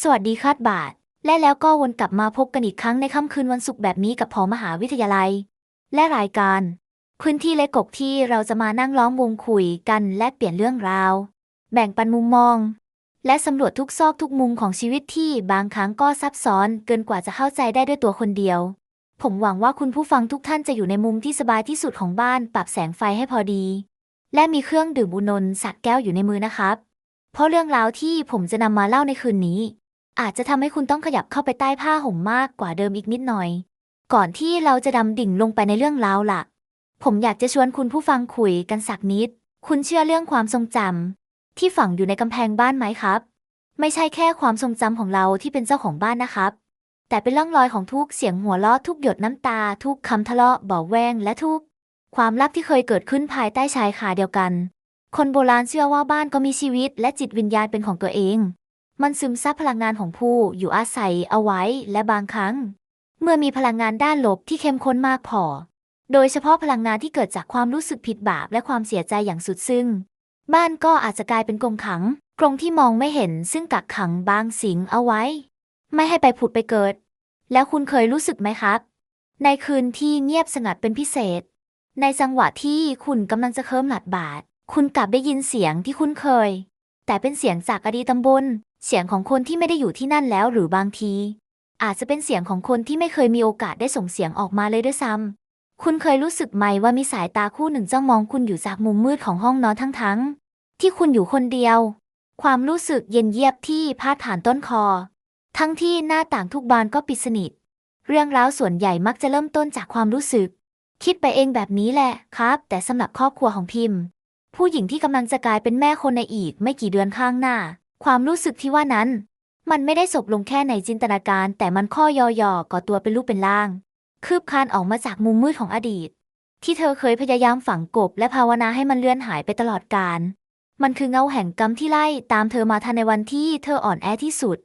สวัสดีคาดบาท และแล้วก็วนกลับมาพบกันอีกครั้งในค่ำคืนวันศุกร์แบบนี้กับพอมหาวิทยาลัย และรายการ พื้นที่เล็กกกที่เราจะมานั่งล้อมวงคุยกันและเปลี่ยนเรื่องราว แบ่งปันมุมมอง และสำรวจทุกซอกทุกมุมของชีวิตที่บางครั้งก็ซับซ้อนเกินกว่าจะเข้าใจได้ด้วยตัวคนเดียว ผมหวังว่าคุณผู้ฟังทุกท่านจะอยู่ในมุมที่สบายที่สุดของบ้านปรับแสงไฟให้พอดี และมีเครื่องดื่มบุนนสักแก้วอยู่ในมือนะครับ เพราะเรื่องราวที่ผมจะนำมาเล่าในคืนนี้ อาจจะทำให้คุณต้องขยับเข้าไปใต้ผ้าห่มมากกว่าเดิมอีกนิดหน่อย ก่อนที่เราจะดำดิ่งลงไปในเรื่องราวหลัก ผมอยากจะชวนคุณผู้ฟังคุยกันสักนิด คุณเชื่อเรื่องความทรงจำที่ฝังอยู่ในกำแพงบ้านไหมครับ ไม่ใช่แค่ความทรงจำของเราที่เป็นเจ้าของบ้านนะครับ แต่เป็นร่องรอยของทุกเสียงหัวเราะทุกหยดน้ำตา ทุกคำทะเลาะเบาแวงและทุก ความลับที่เคยเกิดขึ้นภายใต้ชายคาเดียวกัน คนโบราณเชื่อว่าบ้านก็มีชีวิตและจิตวิญญาณเป็นของตัวเอง มันซึมซับพลังงานของผู้อยู่อาศัยเอาไว้และบางครั้ง เมื่อมีพลังงานด้านลบที่เข้มข้นมากพอ โดยเฉพาะพลังงานที่เกิดจากความรู้สึกผิดบาปและความเสียใจอย่างสุดซึ้งบ้านก็อาจจะกลายเป็นกรงขังกรงที่มองไม่เห็นซึ่งกักขังบางสิ่งเอาไว้ ไม่ให้ไปผุดไปเกิด แล้วคุณเคยรู้สึกไหมครับ ในคืนที่เงียบสงัดเป็นพิเศษ ในจังหวะที่คุณกำลังจะเคิมหลัดบาทคุณกลับได้ยินเสียงที่คุ้นเคย แต่เป็นเสียงจากอดีตตำบล เสียงของคนที่ไม่ได้อยู่ที่นั่นแล้วหรือบางที อาจจะเป็นเสียงของคนที่ไม่เคยมีโอกาสได้ส่งเสียงออกมาเลยด้วยซ้ำคุณเคยรู้สึกไหมว่ามีสายตาคู่หนึ่งจ้องมองคุณอยู่จากมุมมืดของห้องนอนทั้งๆที่คุณอยู่คนเดียว ความรู้สึกเย็นเยียบที่พาดผ่านต้นคอ ทั้งที่หน้าต่างทุกบานก็ปิดสนิท เรื่องราวส่วนใหญ่มักจะเริ่มต้นจากความรู้สึก คิดไปเองแบบนี้แหละครับ แต่สำหรับครอบครัวของพิมพ์ ผู้หญิงที่กำลังจะกลายเป็นแม่คนในอีกไม่กี่เดือนข้างหน้า ความรู้สึกที่ว่านั้น มันไม่ได้จบลงแค่ในจินตนาการ แต่มันข้อยอๆก่อตัวเป็นรูปเป็นร่าง คืบคลานออกมาจากมุมมืดของอดีต ที่เธอเคยพยายามฝังกบและภาวนาให้มันเลื่อนหายไปตลอดกาลมันคือเงาแห่งกรรมที่ไล่ตามเธอมาทันในวันที่เธออ่อนแอที่สุด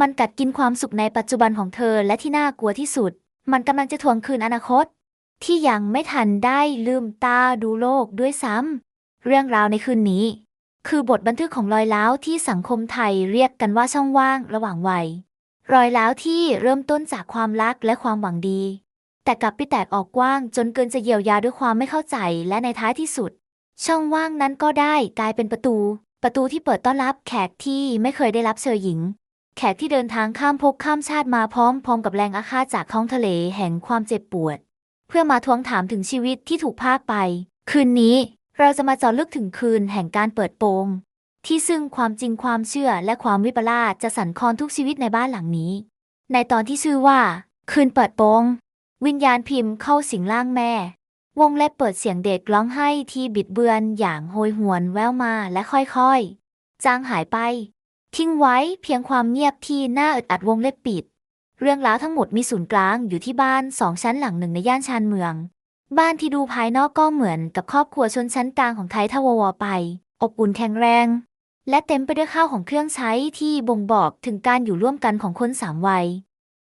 มันกัดกินความสุขในปัจจุบันของเธอและที่น่ากลัวที่สุด มันกำลังจะทวงคืนอนาคต ที่ยังไม่ทันได้ลืมตาดูโลกด้วยซ้ำ เรื่องราวในคืนนี้ คือบทบันทึกของรอยร้าวที่สังคมไทยเรียกกันว่าช่องว่างระหว่างวัย รอยร้าวที่เริ่มต้นจากความรักและความหวังดี แต่กลับไปแตกออกกว้างจนเกินจะเยียวยาด้วยความไม่เข้าใจและในท้ายที่สุด ช่องว่างนั้นก็ได้กลายเป็นประตู ประตูที่เปิดต้อนรับแขกที่ไม่เคยได้รับเชิญหญิง แขกที่เดินทางข้ามภพข้ามชาติมาพร้อมพร้อมกับแรงอาฆาตจากท้องทะเลแห่งความเจ็บปวด เพื่อมาทวงถามถึงชีวิตที่ถูกพากไป คืนนี้ เราจะมาเจาะลึกถึงคืนแห่งการเปิดโปง ที่ซึ่งความจริงความเชื่อและความวิปลาสจะสั่นคลอนทุกชีวิตในบ้านหลังนี้ ในตอนที่ชื่อว่า คืนเปิดโปง วิญญาณพิมพ์เข้าสิงร่างแม่ วงเล็บเปิดเสียงเด็กร้องไห้ที่บิดเบือนอย่างโหยหวนแววมาและค่อยๆ จางหายไป ทิ้งไว้เพียงความเงียบที่น่าอึดอัดวงเล็บปิด เรื่องราวทั้งหมดมีศูนย์กลางอยู่ที่บ้านสองชั้นหลังหนึ่งในย่านชานเมือง บ้านที่ดูภายนอกก็เหมือนกับครอบครัวชนชั้นกลางของไทยทววไป อบอุ่นแข็งแรง และเต็มไปด้วยข้าวของเครื่องใช้ที่บ่งบอกถึงการอยู่ร่วมกันของคนสามวัย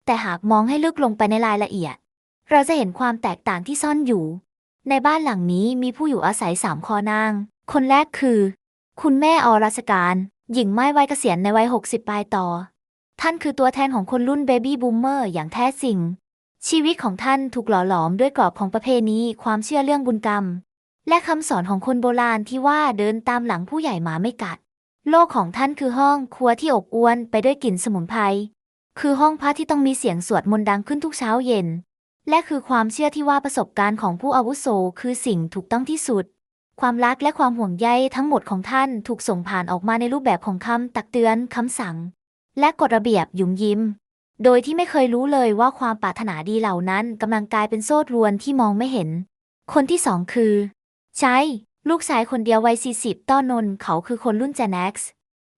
แต่หากมองให้ลึกลงไปในรายละเอียด เราจะเห็นความแตกต่างที่ซ่อนอยู่ ในบ้านหลังนี้มีผู้อยู่อาศัยสามคอนาง คนแรกคือ คุณแม่อราชการ หญิงไม้วัยเกษียณในวัย 60 ปลายต่อ ท่านคือตัวแทนของคนรุ่นเบบี้บูมเมอร์อย่างแท้จริง ชีวิตของท่านถูกหล่อหลอมด้วยกรอบของประเพณีความเชื่อเรื่องบุญกรรม และคำสอนของคนโบราณที่ว่าเดินตามหลังผู้ใหญ่หมาไม่กัด โลกของท่านคือห้องครัวที่อบอวลไปด้วยกลิ่นสมุนไพรคือห้องพระที่ต้องมีเสียงสวดมนต์ดังขึ้นทุกเช้าเย็น และคือความเชื่อที่ว่าประสบการณ์ของผู้อาวุโสคือสิ่งถูกต้องที่สุด ความรักและความห่วงใยทั้งหมดของท่านถูกส่งผ่านออกมาในรูปแบบของคำตักเตือนคำสั่ง และกฎระเบียบยุ่มยิ้ม โดยที่ไม่เคยรู้เลยว่าความปรารถนาดีเหล่านั้นกำลังกลายเป็นโซ่ตรวนที่มองไม่เห็น คนที่สองคือ ใช้ลูกชายคนเดียววัย40ต้อนนท์เขาคือคนรุ่น Gen X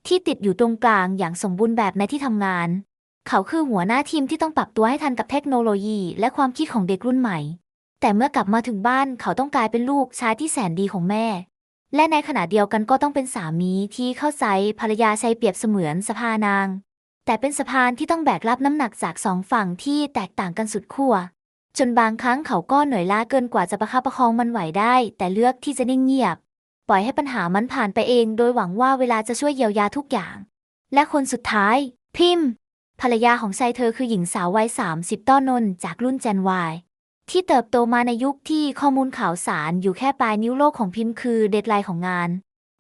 ที่ติดอยู่ตรงกลางอย่างสมบูรณ์แบบในที่ทำงาน เขาคือหัวหน้าทีมที่ต้องปรับตัวให้ทันกับเทคโนโลยี และความคิดของเด็กรุ่นใหม่ แต่เมื่อกลับมาถึงบ้านเขาต้องกลายเป็นลูกชายที่แสนดีของแม่ และในขณะเดียวกันก็ต้องเป็นสามีที่เข้าใจภรรยาใช้เปรียบเสมือนสะพานาง แต่เป็นสะพานที่ต้องแบกรับน้ำหนักจากสองฝั่งที่แตกต่างกันสุดขั้วจนบางครั้งเขาก็เหนื่อยล้าเกินกว่าจะประคับประคองมันไหวได้ แต่เลือกที่จะนิ่งเงียบ ปล่อยให้ปัญหามันผ่านไปเอง โดยหวังว่าเวลาจะช่วยเยียวยาทุกอย่าง และคนสุดท้าย พิมพ์ ภรรยาของชายเธอคือหญิงสาววัย 30 ต้อนนจากรุ่น Gen Y ที่เติบโตมาในยุคที่ข้อมูลข่าวสารอยู่แค่ปลายนิ้วโลกของพิมพ์คือเดดไลน์ของงาน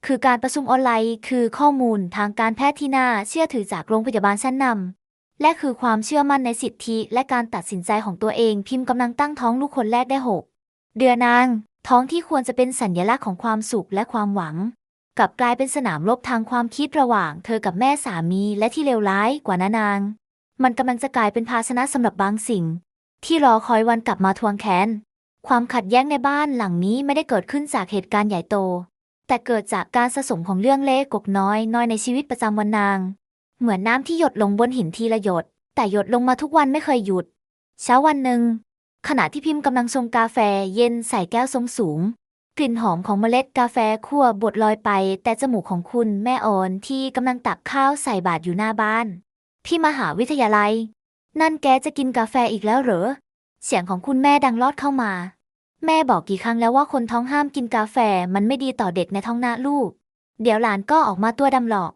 คือการประชุมออนไลน์คือข้อมูลทางการแพทย์ที่น่าเชื่อถือจากโรงพยาบาลชั้นนำและคือความเชื่อมั่นในสิทธิและการตัดสินใจของตัวเองพิมพ์กำลังตั้งท้องลูกคนแรกได้หกเดือนนาง ท้องที่ควรจะเป็นสัญลักษณ์ของความสุขและความหวัง กลับกลายเป็นสนามรบทางความคิดระหว่างเธอกับแม่สามีและที่เลวร้ายกว่านั้นนาง มันกำลังจะกลายเป็นภาชนะสำหรับบางสิ่ง ที่รอคอยวันกลับมาทวงแค้นความขัดแย้งในบ้านหลังนี้ไม่ได้เกิดขึ้นจากเหตุการณ์ใหญ่โต แต่เกิดจากการสะสมของเรื่องเล็กกกน้อยน้อยในชีวิตประจำวันนาง เหมือนน้ำที่หยดลงบนหินทีละหยด แต่หยดลงมาทุกวันไม่เคยหยุด เช้าวันหนึ่ง ขณะที่พิมพ์กำลังชงกาแฟเย็นใส่แก้วทรงสูง กลิ่นหอมของเมล็ดกาแฟคั่วบดลอยไป แต่จมูกของคุณแม่ออนที่กำลังตักข้าวใส่บาตรอยู่หน้าบ้าน ที่มหาวิทยาลัย นั่นแกจะกินกาแฟอีกแล้วเหรอเสียงของคุณแม่ดังลอดเข้ามา แม่บอกกี่ครั้งแล้วว่าคนท้องห้ามกินกาแฟมันไม่ดีต่อเด็กในท้องนาลูก เดี๋ยวหลานก็ออกมาตัวดำหลอก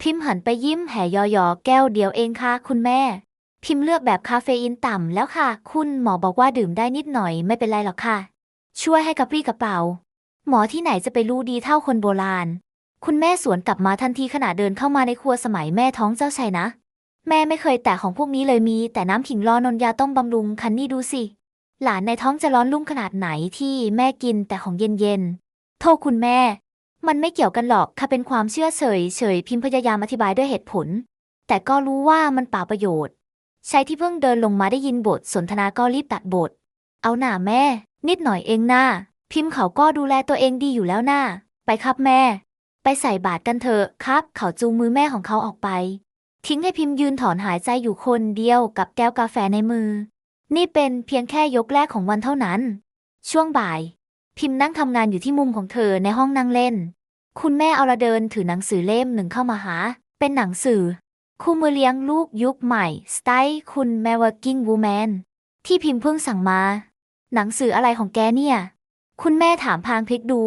พิมพ์หันไปยิ้มแห่ยอยอแก้วเดียวเองค่ะคุณแม่ พิมพ์เลือกแบบคาเฟอีนต่ำแล้วค่ะ คุณหมอบอกว่าดื่มได้นิดหน่อยไม่เป็นไรหรอกค่ะ ช่วยให้กระปรี้กระเป๋า หมอที่ไหนจะไปรู้ดีเท่าคนโบราณ คุณแม่สวนกลับมาทันทีขณะเดินเข้ามาในครัวสมัยแม่ท้องเจ้าชายนะ แม่ไม่เคยแตะของพวกนี้เลยมี แต่น้ำขิงรอนนนยาต้มบำรุงคันนี่ดูสิ หลานในท้องจะร้อนรุ่มขนาดไหนที่แม่กินแต่ของเย็นๆ โทษคุณแม่ มันไม่เกี่ยวกันหรอกค่ะเป็นความเชื่อเฉยเฉยพิมพ์พยายามอธิบายด้วยเหตุผล แต่ก็รู้ว่ามันเปล่าประโยชน์ชายที่เพิ่งเดินลงมาได้ยินบทสนทนาก็รีบตัดบท เอาหน่าแม่ นิดหน่อยเองน่าพิมพ์เขาก็ดูแลตัวเองดีอยู่แล้วน่าไปครับแม่ ไปใส่บาตรกันเถอะครับ เขาจูงมือแม่ของเขาออกไป ทิ้งให้พิมพ์ยืนถอนหายใจอยู่คนเดียวกับแก้วกาแฟในมือ นี่เป็นเพียงแค่ยกแรกของวันเท่านั้น ช่วงบ่าย พิมพ์นั่งทำงานอยู่ที่มุมของเธอในห้องนั่งเล่น คุณแม่เอาละเดินถือหนังสือเล่มหนึ่งเข้ามาหา เป็นหนังสือ คู่มือเลี้ยงลูกยุคใหม่สไตล์คุณแมวกิ้งวูแมนที่พิมพ์เพิ่งสั่งมา หนังสืออะไรของแกเนี่ย คุณแม่ถามพางพลิกดู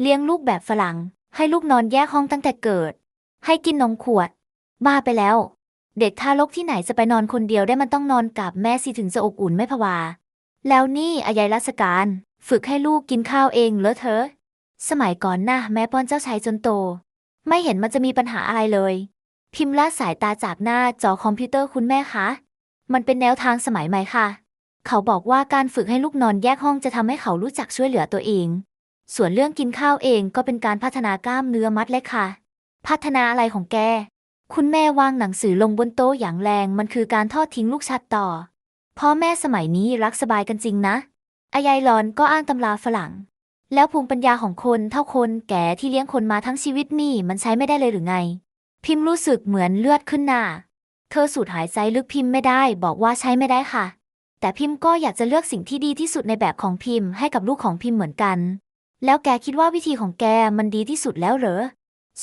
เลี้ยงลูกแบบฝรั่ง ให้ลูกนอนแยกห้องตั้งแต่เกิด ให้กินนมขวด บ้าไปแล้ว เด็กทารกที่ไหนจะไปนอนคนเดียวได้มันต้องนอนกับแม่สิถึงจะอบอุ่นไม่ผวา แล้วนี่อายายรัศการ ฝึกให้ลูกกินข้าวเองเลอะเทอะสมัยก่อนนะแม่ป้อนเจ้าชายจนโต ไม่เห็นมันจะมีปัญหาอะไรเลย พิมพ์ละสายตาจากหน้าจอคอมพิวเตอร์คุณแม่คะ มันเป็นแนวทางสมัยใหม่ค่ะ เขาบอกว่าการฝึกให้ลูกนอนแยกห้องจะทำให้เขารู้จักช่วยเหลือตัวเอง ส่วนเรื่องกินข้าวเองก็เป็นการพัฒนากล้ามเนื้อมัดเล็กค่ะ พัฒนาอะไรของแก คุณแม่วางหนังสือลงบนโต๊ะอย่างแรงมันคือการทอดทิ้งลูกชัดต่อ พ่อแม่สมัยนี้รักสบายกันจริงนะ อายายหลอนก็อ้างตำราฝรั่ง แล้วภูมิปัญญาของคนเท่าคนแก่ที่เลี้ยงคนมาทั้งชีวิตนี่มันใช้ไม่ได้เลยหรือไง พิมพ์รู้สึกเหมือนเลือดขึ้นหน้า เธอสูดหายใจลึกพิมพ์ไม่ได้บอกว่าใช้ไม่ได้ค่ะ แต่พิมพ์ก็อยากจะเลือกสิ่งที่ดีที่สุดในแบบของพิมพ์ให้กับลูกของพิมพ์เหมือนกัน แล้วแกคิดว่าวิธีของแกมันดีที่สุดแล้วเหรอ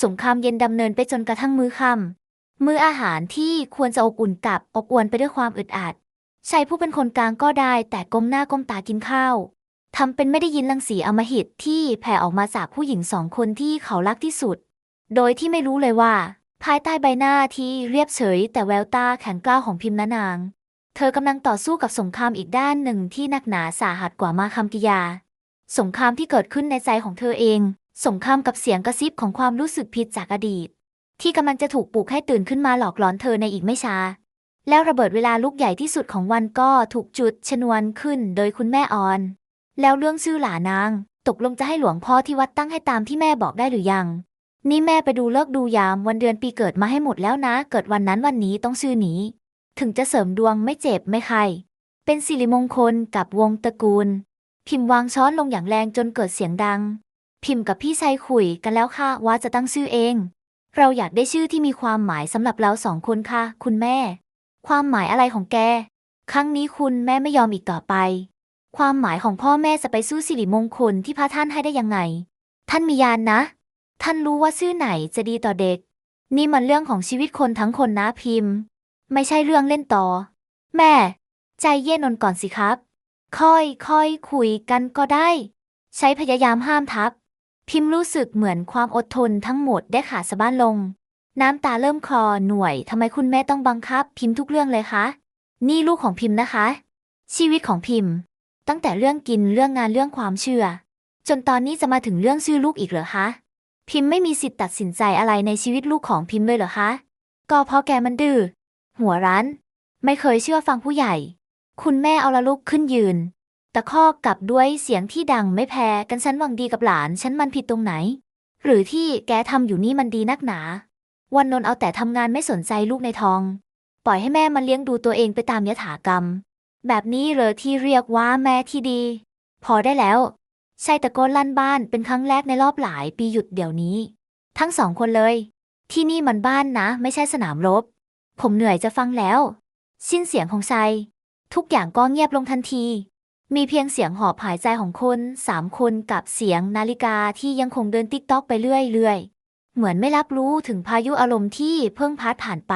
สงครามเย็นดำเนินไปจนกระทั่งมื้อค่ำมื้ออาหารที่ควรจะอบอุ่นกับอบอวลไปด้วยความอึดอัดชายผู้เป็นคนกลางก็ได้ แต่ก้มหน้าก้มตากินข้าวทำเป็นไม่ได้ยินรังสีอมหิตที่แผ่ออกมาจากผู้หญิงสองคนที่เขารักที่สุด โดยที่ไม่รู้เลยว่า ภายใต้ใบหน้าที่เรียบเฉย แต่แววตาแข็งกร้าวของพิมพ์นานาง เธอกำลังต่อสู้กับสงครามอีกด้านหนึ่งที่หนักหนาสาหัสกว่ามาคำกิยา สงครามที่เกิดขึ้นในใจของเธอเอง สงครามกับเสียงกระซิบของความรู้สึกผิดจากอดีต ที่กำลังจะถูกปลุกให้ตื่นขึ้นมาหลอกหลอนเธอในอีกไม่ช้า แล้วระเบิดเวลาลูกใหญ่ที่สุดของวันก็ถูกจุดชนวนขึ้นโดยคุณแม่ออน แล้วเรื่องชื่อหลานาง ตกลงจะให้หลวงพ่อที่วัดตั้งให้ตามที่แม่บอกได้หรือยัง นี่แม่ไปดูเลิกดูยามวันเดือนปีเกิดมาให้หมดแล้วนะ เกิดวันนั้นวันนี้ต้องชื่อนี้ ถึงจะเสริมดวงไม่เจ็บไม่ไข้เป็นสิริมงคลกับวงตระกูล พิมพ์วางช้อนลงอย่างแรงจนเกิดเสียงดัง พิมพ์กับพี่ชายคุยกันแล้วค่ะว่าจะตั้งชื่อเอง เราอยากได้ชื่อที่มีความหมายสำหรับเราสองคนค่ะ คุณแม่ ความหมายอะไรของแก ครั้งนี้คุณแม่ไม่ยอมอีกต่อไป ความหมายของพ่อแม่จะไปสู้สิริมงคลที่พระท่านให้ได้ยังไง ท่านมียานนะ ท่านรู้ว่าชื่อไหนจะดีต่อเด็ก นี่มันเรื่องของชีวิตคนทั้งคนนะพิมพ์ ไม่ใช่เรื่องเล่นต่อ แม่ ใจเย็นนนก่อนสิครับ ค่อยค่อยคุยกันก็ได้ ใช้พยายามห้ามทับ พิมพ์รู้สึกเหมือนความอดทนทั้งหมดได้ขาดสะบั้นลง น้ำตาเริ่มคลอหน่วยทำไมคุณแม่ต้องบังคับ พิมพ์ทุกเรื่องเลยคะ นี่ลูกของพิมพ์นะคะ ชีวิตของพิมพ์ ตั้งแต่เรื่องกินเรื่องงานเรื่องความเชื่อ จนตอนนี้จะมาถึงเรื่องชื่อลูกอีกเหรอคะ พิมพ์ไม่มีสิทธิ์ตัดสินใจอะไรในชีวิตลูกของพิมพ์เลยเหรอคะ ก็เพราะแกมันดื้อหัวรั้น ไม่เคยเชื่อฟังผู้ใหญ่ คุณแม่เอาละลุกขึ้นยืน ตะคอกกลับด้วยเสียงที่ดังไม่แพ้กันฉันหวังดีกับหลานฉันมันผิดตรงไหน หรือที่แกทำอยู่นี่มันดีนักหนา วันนนเอาแต่ทำงานไม่สนใจลูกในท้อง ปล่อยให้แม่มันเลี้ยงดูตัวเองไปตามยถากรรม แบบนี้เลยที่เรียกว่าแม่ที่ดี พอได้แล้วใช่ตะโกนลั่นบ้านเป็นครั้งแรกในรอบหลายปีหยุดเดี๋ยวนี้ ทั้งสองคนเลย ที่นี่มันบ้านนะ ไม่ใช่สนามรบ ผมเหนื่อยจะฟังแล้ว สิ้นเสียงของไซทุกอย่างก็เงียบลงทันที มีเพียงเสียงหอบหายใจของคนสามคนกับเสียงนาฬิกาที่ยังคงเดินติ๊กต๊อกไปเรื่อยๆ เหมือนไม่รับรู้ถึงพายุอารมณ์ที่เพิ่งพัดผ่านไป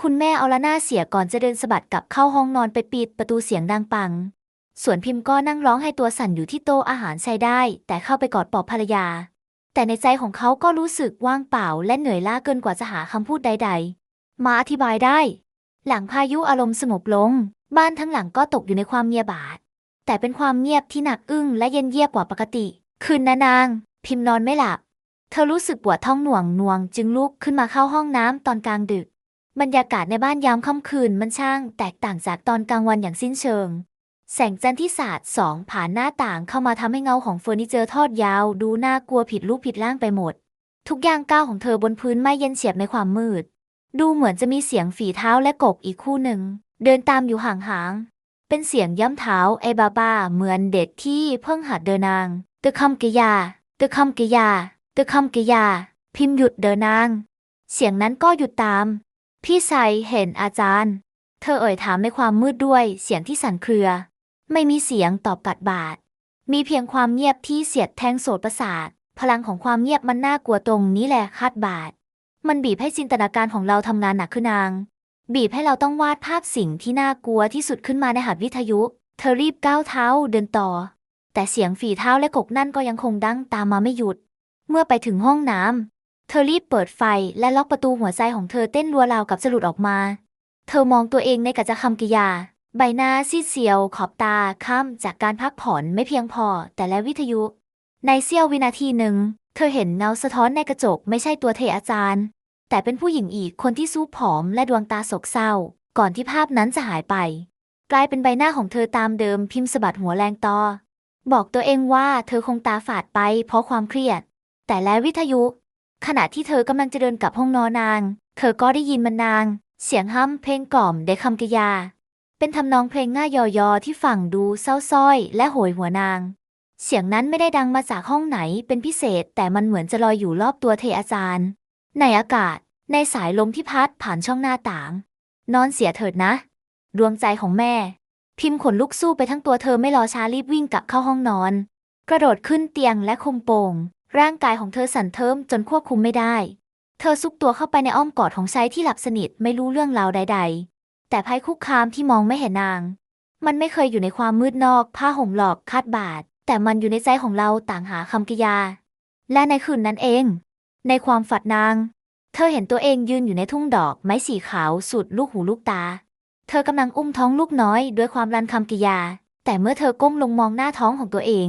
คุณแม่เอาละหน้าเสียก่อนจะเดินสะบัดกลับเข้าห้องนอนไปปิดประตูเสียงดังปัง ส่วนพิมพ์ก็นั่งร้องให้ตัวสั่นอยู่ที่โต๊ะอาหารใช้ได้ แต่เข้าไปกอดปอบภรรยา แต่ในใจของเขาก็รู้สึกว่างเปล่าและเหนื่อยล้าเกินกว่าจะหาคำพูดใด ๆ มาอธิบายได้ หลังพายุอารมณ์สงบลง บ้านทั้งหลังก็ตกอยู่ในความเงียบาด แต่เป็นความเงียบที่หนักอึ้งและเย็นเยียบกว่าปกติ คืนนั้นนาง พิมพ์นอนไม่หลับ เธอรู้สึกปวดท้องหน่วงหน่วง จึงลุกขึ้นมาเข้าห้องน้ำตอนกลางดึก บรรยากาศในบ้านยามค่ำคืนมันช่าง แตกต่างจากตอนกลางวันอย่างสิ้นเชิง แสงจันทร์ที่สาดสองผ่านหน้าต่างเข้ามาทำให้เงาของเฟอร์นิเจอร์ทอดยาว ดูน่ากลัวผิดรูปผิดร่างไปหมด ทุกย่างก้าวของเธอบนพื้นไม่เย็นเฉียบในความมืด ดูเหมือนจะมีเสียงฝีเท้าและกกอีกคู่หนึ่ง เดินตามอยู่ห่างๆ เป็นเสียงย้ำเท้าไอบาบาเหมือนเด็กที่เพิ่งหัดเดินนางเตะคำกิยาเตะคำกิยาเตะคำกิยา พิมพ์หยุดเดินนาง เสียงนั้นก็หยุดตาม พี่ไซเห็นอาจารย์ เธอเอ่ยถามในความมืดด้วยเสียงที่สั่นเครือ ไม่มีเสียงตอบกัดบาด มีเพียงความเงียบที่เสียดแทงโสดประสาท พลังของความเงียบมันน่ากลัวตรงนี้แหละคาดบาด มันบีบให้จินตนาการของเราทำงานหนักขึ้นนาง บีบให้เราต้องวาดภาพสิ่งที่น่ากลัวที่สุดขึ้นมาในหัดวิทยุ เธอรีบก้าวเท้าเดินต่อ แต่เสียงฝีเท้าและกกนั่นก็ยังคงดังตามมาไม่หยุด เมื่อไปถึงห้องน้ำเธอรีบเปิดไฟและล็อกประตูหัวใจของเธอเต้นรัวราวกับจะหลุดออกมา เธอมองตัวเองในกัจจคำกิยา ใบหน้าซีดเซียว ขอบตาค้ำจากการพักผ่อนไม่เพียงพอ แต่และวิทยุ ในเสี้ยววินาทีหนึ่ง เธอเห็นเงาสะท้อนในกระจกไม่ใช่ตัวเทอาจารย์ แต่เป็นผู้หญิงอีกคนที่สู้ผอมและดวงตาโศกเศร้า ก่อนที่ภาพนั้นจะหายไป กลายเป็นใบหน้าของเธอตามเดิมพิมพ์สะบัดหัวแรงต่อ บอกตัวเองว่าเธอคงตาฝาดไปเพราะความเครียด แต่แล้ววิทยุ ขณะที่เธอกำลังจะเดินกลับห้องนอนนาง เธอก็ได้ยินมันนาง เสียงห้ำเพลงกล่อมเดคำกยา เป็นทำนองเพลงง่ายยอๆที่ฟังดูเศร้าส้อย และโหยหัวนาง เสียงนั้นไม่ได้ดังมาจากห้องไหนเป็นพิเศษ แต่มันเหมือนจะลอยอยู่รอบตัวเทอาจารย์ ในอากาศ ในสายลมที่พัดผ่านช่องหน้าต่าง นอนเสียเถิดนะ ดวงใจของแม่ พิมพ์ขนลุกสู้ไปทั้งตัวเธอไม่รอช้ารีบวิ่งกลับเข้าห้องนอน กระโดดขึ้นเตียงและคุมโปง ร่างกายของเธอสั่นเทิมจนควบคุมไม่ได้ เธอซุกตัวเข้าไปในอ้อมกอดของชายที่หลับสนิทไม่รู้เรื่องราวใด ๆ แต่ภัยคุกคามที่มองไม่เห็นนาง มันไม่เคยอยู่ในความมืดนอกผ้าห่มหลอกคาดบาดแต่มันอยู่ในใจของเราต่างหาคำกิยา และในคืนนั้นเอง ในความฝันนาง เธอเห็นตัวเองยืนอยู่ในทุ่งดอกไม้สีขาวสุดลูกหูลูกตา เธอกำลังอุ้มท้องลูกน้อยด้วยความรันคำกิยา แต่เมื่อเธอก้มลงมองหน้าท้องของตัวเอง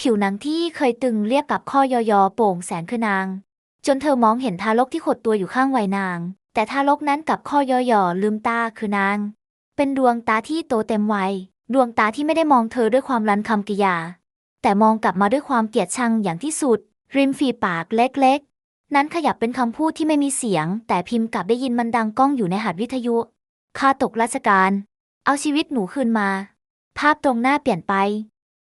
ผิวหนังที่เคยตึงเรียบกับข้อยอยอโป่งแสนคือนาง จนเธอมองเห็นทารกที่ขดตัวอยู่ข้างวัยนาง แต่ทารกนั้นกับข้อยอยอลืมตาคือนาง เป็นดวงตาที่โตเต็มวัยดวงตาที่ไม่ได้มองเธอด้วยความรันคำกิยา แต่มองกลับมาด้วยความเกลียดชังอย่างที่สุด ริมฝีปากเล็ก นั้นขยับเป็นคำพูดที่ไม่มีเสียง แต่พิมพ์กลับได้ยินมันดังก้องอยู่ในหัดวิทยุข้าตกราชการ เอาชีวิตหนูคืนมา ภาพตรงหน้าเปลี่ยนไป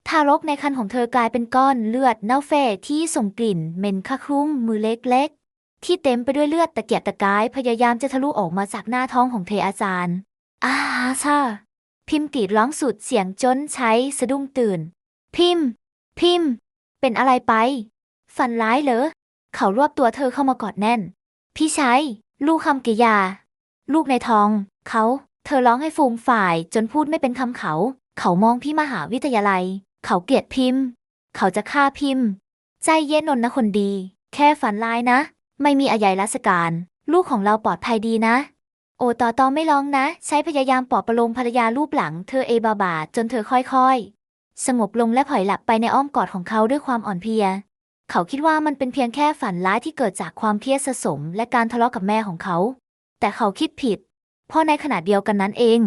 ทารกในครรภ์ของเธอกลายเป็นก้อนเลือดเน่าเฟะที่ส่งกลิ่นเหม็นคะคลุ้งมือเล็กๆ ที่เต็มไปด้วยเลือดตะเกียกตะกายพยายามจะทะลุออกมาจากหน้าท้องของเทอาจารย์อาซาพิมพ์กรีดร้องสุดเสียงจนใช้สะดุ้งตื่น พิมพ์ พิมพ์ เป็นอะไรไป ฝันร้ายเหรอ เขารวบตัวเธอเข้ามากอดแน่น พี่ชายลูกคำกิยา ลูกในท้อง เขา เธอร้องให้ฟูมฝ่ายจนพูดไม่เป็นคำเขา เขามองพี่มหาวิทยาลัย เขาเกลียดพิมพ์ เขาจะฆ่าพิมพ์ ใจเย็นนนนะคนดี แค่ฝันร้ายนะ ไม่มีอะไรราชการ ลูกของเราปลอดภัยดีนะ โอตอตอไม่ร้องนะ ใช้พยายามปลอบประโลมภรรยารูปหลังเธอเอบาบาจนเธอค่อยๆ สงบลงและผ่อยหลับไปในอ้อมกอดของเขาด้วยความอ่อนเพลีย เขาคิดว่ามันเป็นเพียงแค่ฝันร้ายที่เกิดจากความเครียดสะสม และการทะเลาะกับแม่ของเขา แต่เขาคิดผิด เพราะในขณะเดียวกันนั้นเอง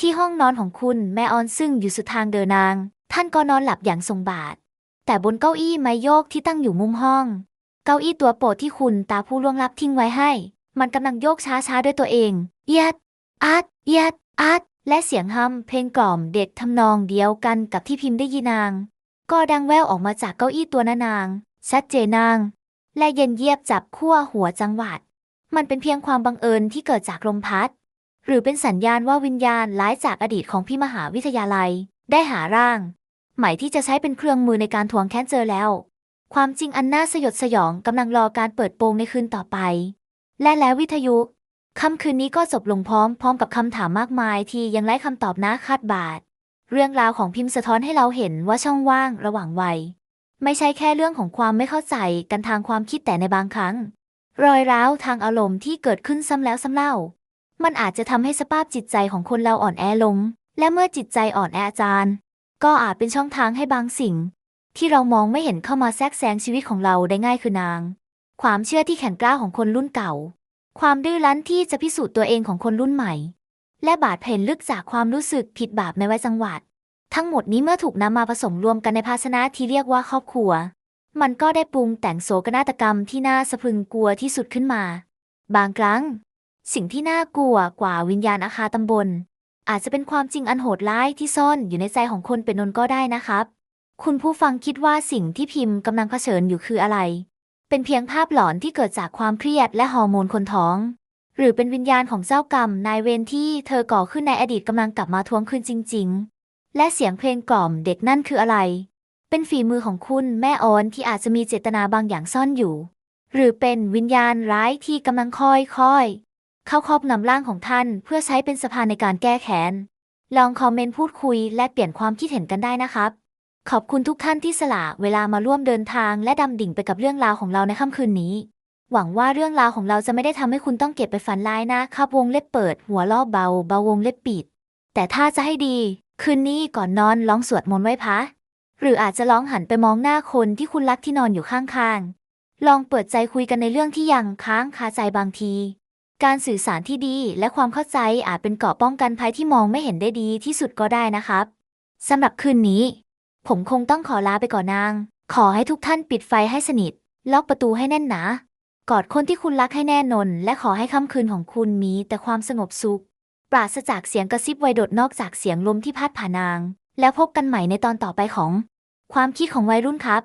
ที่ห้องนอนของคุณแม่ออนซึ่งอยู่สุดทางเดินนาง ท่านก็นอนหลับอย่างทรงบาทแต่บนเก้าอี้ไม้โยกที่ตั้งอยู่มุมห้อง เก้าอี้ตัวโปรดที่คุณตาผู้ล่วงลับทิ้งไว้ให้ มันกำลังโยกช้าๆด้วยตัวเองเอียดอาดเอียดอาดและเสียงฮัมเพลงกล่อมเด็กทำนองเดียวกันกับที่พิมพ์ได้ยินนาง ก็ดังแว่วออกมาจากเก้าอี้ตัวนั้นนาง ชัดเจนนาง และเย็นเยียบจับขั้วหัวจังหวัด มันเป็นเพียงความบังเอิญที่เกิดจากลมพัด หรือเป็นสัญญาณว่าวิญญาณร้ายจากอดีตของพี่มหาวิทยาลัย ได้หาร่าง ใหม่ที่จะใช้เป็นเครื่องมือในการทวงแค้นเจอแล้ว ความจริงอันน่าสยดสยองกำลังรอการเปิดโปงในคืนต่อไป และแล้ววิทยุค่ำคืนนี้ก็จบลงพร้อมพร้อมกับคำถามมากมายที่ยังไร้คำตอบน่าคาดบาด เรื่องราวของพิมพ์สะท้อนให้เราเห็นว่าช่องว่างระหว่างวัย ไม่ใช่แค่เรื่องของความไม่เข้าใจกันทางความคิดแต่ในบางครั้ง รอยร้าวทางอารมณ์ที่เกิดขึ้นซ้ำแล้วซ้ำเล่า มันอาจจะทำให้สภาพจิตใจของคนเราอ่อนแอลง และเมื่อจิตใจอ่อนแออาจารย์ ก็อาจเป็นช่องทางให้บางสิ่ง ที่เรามองไม่เห็นเข้ามาแทรกแซงชีวิตของเราได้ง่ายคือนาง ความเชื่อที่แข็งกล้าของคนรุ่นเก่า ความดื้อรั้นที่จะพิสูจน์ตัวเองของคนรุ่นใหม่ และบาดแผลลึกจากความรู้สึกผิดบาปในวัยจังหวัด ทั้งหมดนี้เมื่อถูกนำมาผสมรวมกันในภาชนะที่เรียกว่าครอบครัว มันก็ได้ปรุงแต่งโศกนาฏกรรมที่น่าสะพรึงกลัวที่สุดขึ้นมา บางครั้ง สิ่งที่น่ากลัวกว่าวิญญาณอาคาตำบล อาจจะเป็นความจริงอันโหดร้ายที่ซ่อนอยู่ในใจของคนเป็นนนก็ได้นะครับ คุณผู้ฟังคิดว่าสิ่งที่พิมพ์กำลังเผชิญอยู่คืออะไร เป็นเพียงภาพหลอนที่เกิดจากความเครียดและฮอร์โมนคนท้อง หรือเป็นวิญญาณของเจ้ากรรมนายเวรที่เธอก่อขึ้นในอดีตกำลังกลับมาทวงคืนจริง ๆ และเสียงเพลงกล่อมเด็กนั่นคืออะไร เป็นฝีมือของคุณแม่ออนที่อาจจะมีเจตนาบางอย่างซ่อนอยู่ หรือเป็นวิญญาณร้ายที่กำลังค่อย เข้าครอบนำร่างของท่านเพื่อใช้เป็นสะพานในการแก้แค้น ลองคอมเมนต์พูดคุยและเปลี่ยนความคิดเห็นกันได้นะครับ ขอบคุณทุกท่านที่สละเวลามาร่วมเดินทางและดำดิ่งไปกับเรื่องราวของเราในค่ำคืนนี้ หวังว่าเรื่องราวของเราจะไม่ได้ทำให้คุณต้องเก็บไปฝันร้ายนะครับวงเล็บเปิด หัวล่อเบาเบาวงเล็บปิด แต่ถ้าจะให้ดี คืนนี้ก่อนนอนลองสวดมนต์ไหว้พระหรืออาจจะลองหันไปมองหน้าคนที่คุณรักที่นอนอยู่ข้างๆ ลองเปิดใจคุยกันในเรื่องที่ยังค้างคาใจบางที การสื่อสารที่ดีและความเข้าใจอาจเป็นเกราะป้องกันภัยที่มองไม่เห็นได้ดีที่สุดก็ได้นะครับสำหรับคืนนี้ ผมคงต้องขอลาไปก่อนนาง ขอให้ทุกท่านปิดไฟให้สนิท ล็อกประตูให้แน่นหนากอดคนที่คุณรักให้แน่นอนและขอให้ค่ำคืนของคุณมีแต่ความสงบสุข ปราศจากเสียงกระซิบไวโดดนอกจากเสียงลมที่พัดผ่านนาง แล้วพบกันใหม่ในตอนต่อไปของ ความคิดของวัยรุ่นครับ